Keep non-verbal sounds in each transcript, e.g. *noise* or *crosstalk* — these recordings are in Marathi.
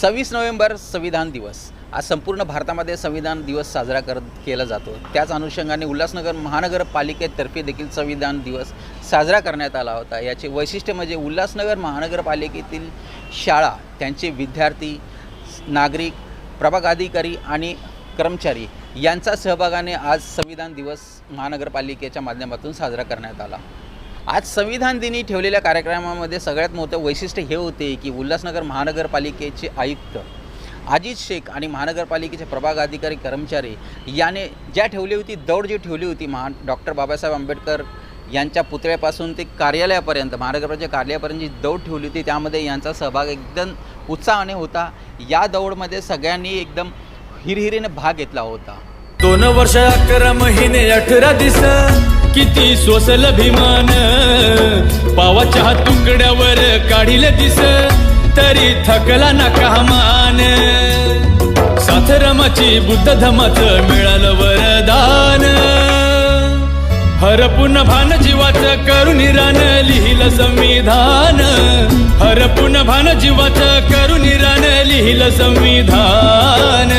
सव्वीस नोव्हेंबर संविधान दिवस. आज संपूर्ण भारतामध्ये संविधान दिवस साजरा करत केला जातो. त्याच अनुषंगाने उल्हासनगर महानगरपालिकेतर्फे देखील संविधान दिवस साजरा करण्यात आला होता. याचे वैशिष्ट्य म्हणजे उल्हासनगर महानगरपालिकेतील शाळा त्यांचे विद्यार्थी नागरिक प्रभागाधिकारी आणि कर्मचारी यांचा सहभागाने आज संविधान दिवस महानगरपालिकेच्या माध्यमातून साजरा करण्यात आला. आज संविधान दिनी ठेवलेल्या कार्यक्रमामध्ये सगळ्यात मोठं वैशिष्ट्य हे होते की उल्हासनगर महानगरपालिकेचे आयुक्त अजित शेख आणि महानगरपालिकेचे प्रभाग अधिकारी कर्मचारी याने ज्या ठेवली होती दौड जी ठेवली होती महा डॉक्टर बाबासाहेब आंबेडकर यांच्या पुतळ्यापासून ते कार्यालयापर्यंत महानगरपालिकेच्या कार्यालयापर्यंत जी दौड ठेवली होती त्यामध्ये यांचा सहभाग एकदम उत्साहाने होता. या दौडमध्ये सगळ्यांनी एकदम हिरहिरीने भाग घेतला होता. दोन वर्ष अकरा महिने अठरा दिस किती सोसल भीमान पावाच्या तुकड्यावर काढील दिस तरी थकला ना कामान साथरमाची बुद्ध धमाच मिळालं वरदान. हरपुन भान जीवाचं करून रान लिहिलं संविधान. हरपुन भान जीवाचं करून रान लिहिलं संविधान.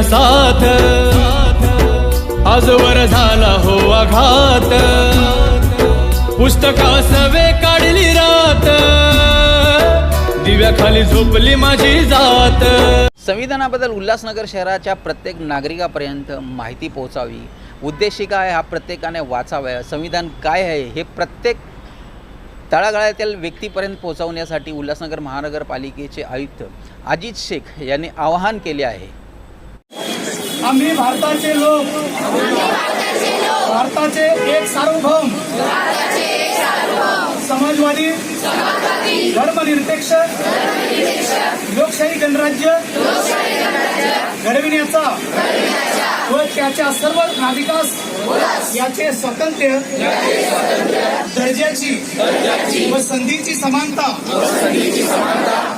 मिळाली साथ आजवर झाला हो आघात. पुस्तका सवे काढली रात दिव्याखाली झोपली माझी जात. संविधानाबद्दल उल्हासनगर शहराच्या प्रत्येक नागरिकापर्यंत माहिती पोहोचावी. उद्देशिका आहे? हा प्रत्येकाने वाचावा. संविधान काय आहे? हे प्रत्येक तळागाळातील व्यक्तीपर्यंत पोहोचवण्यासाठी उल्हासनगर महानगरपालिकेचे आयुक्त अजित शेख यांनी आवाहन केले आहे. आम्ही भारताचे लोक. भारताचे एक सार्वभौम. समाजवादी. धर्मनिरपेक्ष. लोकशाही गणराज्य. घडविण्याचा. व त्याच्या सर्व नागरिकास याचे स्वातंत्र्य. दर्जाची व संधीची समानता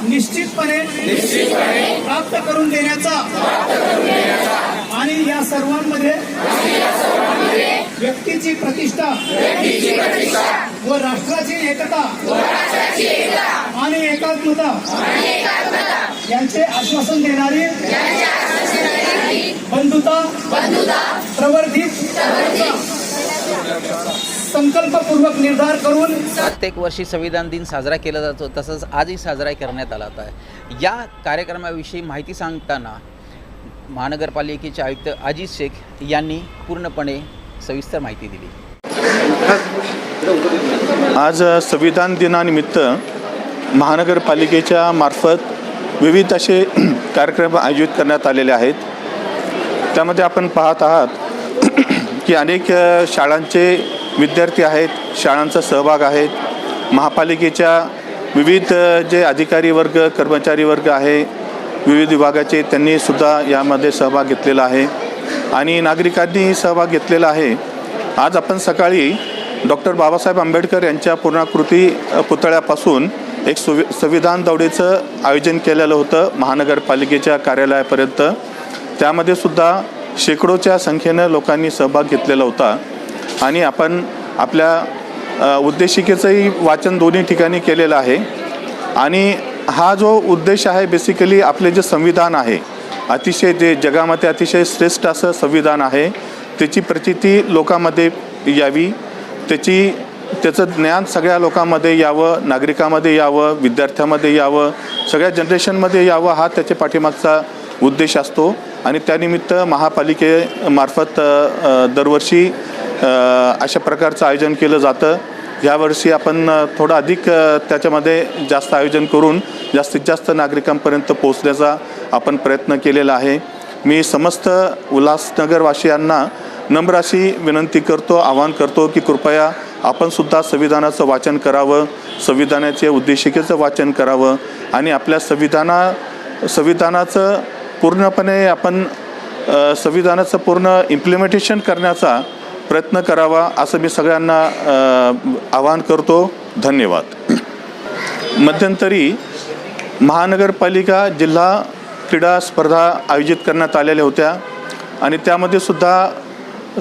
निश्चितपणे प्राप्त करून देण्याचा आणि या सर्वांमध्ये व्यक्तीची प्रतिष्ठा व राष्ट्राची एकता आणि एकात्मता यांचे आश्वासन देणारी बंधुता प्रवर्धित संकल्पपूर्वक निर्धार करून प्रत्येक वर्षी संविधान दिन साजरा केला जातो तसंच आजही साजरा करण्यात आला होता. या कार्यक्रमाविषयी माहिती सांगताना महानगरपालिकेचे आयुक्त अजित शेख यांनी पूर्णपणे सविस्तर माहिती दिली. आज संविधान दिनानिमित्त महानगरपालिकेच्या मार्फत विविध असे *clears throat* कार्यक्रम आयोजित करण्यात आलेले आहेत. त्यामध्ये आपण पाहत आहात *clears throat* की अनेक शाळांचे विद्यार्थी आहेत शाळांचा सहभाग आहेत महापालिकेच्या विविध जे अधिकारी वर्ग कर्मचारी वर्ग आहे विविध विभागाचे त्यांनी सुद्धा यामध्ये सहभाग घेतलेला आहे. आणि नागरिकांनी सहभाग घेतलेला आहे. आज आपण सकाळी डॉक्टर बाबासाहेब आंबेडकर यांच्या पूर्णाकृती पुतळ्यापासून एक सुवि संविधान दौडीचं आयोजन केलेलं होतं महानगरपालिकेच्या कार्यालयापर्यंत. त्यामध्ये सुद्धा शेकडोच्या संख्येनं लोकांनी सहभाग घेतलेला होता. आणि आपण आपल्या उद्देशिकेचंही वाचन दोन्ही ठिकाणी केलेलं आहे. आणि हा जो उद्देश आहे बेसिकली आपले जे संविधान आहे अतिशय जे जगामध्ये अतिशय श्रेष्ठ असं संविधान आहे त्याची प्रचिती लोकांमध्ये यावी त्याची त्याचं ज्ञान सगळ्या लोकांमध्ये यावं नागरिकामध्ये यावं विद्यार्थ्यामध्ये यावं सगळ्या जनरेशनमध्ये यावं हा त्याच्या पाठीमागचा उद्देश असतो. आणि त्यानिमित्त महापालिकेमार्फत दरवर्षी अशा प्रकारचं आयोजन केलं जातं. यावर्षी आपण थोडं अधिक त्याच्यामध्ये जास्त आयोजन करून जास्तीत जास्त नागरिकांपर्यंत पोहोचण्याचा आपण प्रयत्न केलेला आहे. मी समस्त उल्हासनगरवासियांना नम्र अशी विनंती करतो आवाहन करतो की कृपया आपणसुद्धा संविधानाचं वाचन करावं संविधानाचे उद्देशिकेचं वाचन करावं आणि आपल्या संविधाना संविधानाचं पूर्णपणे आपण संविधानाचं पूर्ण इम्प्लिमेंटेशन करण्याचा प्रयत्न करावा असं मी सगळ्यांना आवाहन करतो. धन्यवाद. मध्यंतरी महानगरपालिका जिल्हा क्रीडा स्पर्धा आयोजित करण्यात आलेल्या होत्या आणि त्यामध्ये सुद्धा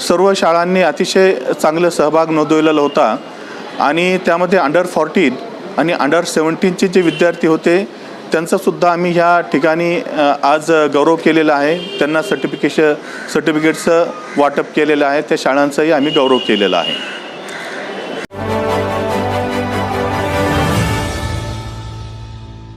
सर्व शाळांनी अतिशय चांगलं सहभाग नोंदवलेला होता आणि त्यामध्ये अंडर फॉर्टीन आणि अंडर सेवन्टीनचे जे विद्यार्थी होते त्यांचासुद्धा आम्ही ह्या ठिकाणी आज गौरव केलेला आहे. त्यांना सर्टिफिकेश सर्टिफिकेटचं वाटप केलेलं आहे. त्या शाळांचाही आम्ही गौरव केलेला आहे.